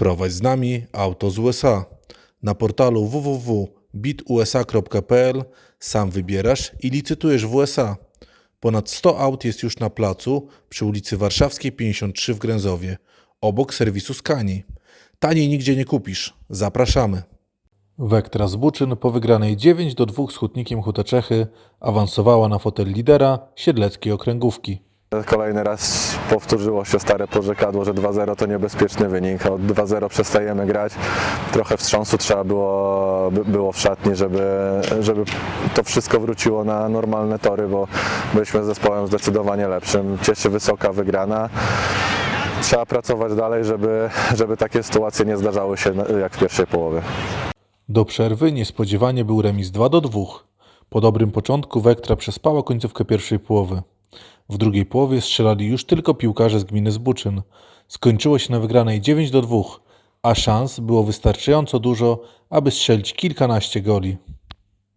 Sprowadź z nami auto z USA. Na portalu www.bitusa.pl sam wybierasz i licytujesz w USA. Ponad 100 aut jest już na placu przy ulicy Warszawskiej 53 w Gręzowie, obok serwisu Skani. Taniej nigdzie nie kupisz. Zapraszamy. Wektra z Buczyn po wygranej 9 do 2 z Hutnikiem Huteczechy awansowała na fotel lidera Siedleckiej Okręgówki. Kolejny raz powtórzyło się stare porzekadło, że 2-0 to niebezpieczny wynik, od 2-0 przestajemy grać. Trochę wstrząsu trzeba było, by- było w szatni, żeby, żeby to wszystko wróciło na normalne tory, bo byliśmy zespołem zdecydowanie lepszym. Cieszy wysoka wygrana. Trzeba pracować dalej, żeby, żeby takie sytuacje nie zdarzały się jak w pierwszej połowie. Do przerwy niespodziewanie był remis 2 do 2. Po dobrym początku Wektra przespała końcówkę pierwszej połowy. W drugiej połowie strzelali już tylko piłkarze z gminy Zbuczyn. Skończyło się na wygranej 9 do 2, a szans było wystarczająco dużo, aby strzelić kilkanaście goli.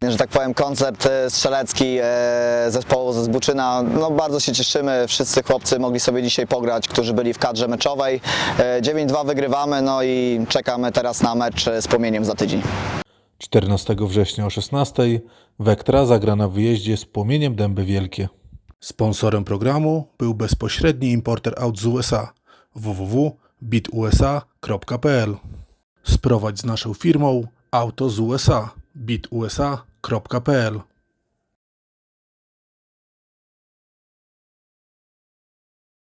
że tak powiem, koncert e, strzelecki e, zespołu ze Zbuczyna. No, bardzo się cieszymy, wszyscy chłopcy mogli sobie dzisiaj pograć, którzy byli w kadrze meczowej. E, 9-2 wygrywamy, no i czekamy teraz na mecz e, z Płomieniem za tydzień. 14 września o 16 Wektra zagra na wyjeździe z Płomieniem Dęby Wielkie. Sponsorem programu był bezpośredni importer aut z USA www.bitusa.pl Sprowadź z naszą firmą auto z USA bitusa.pl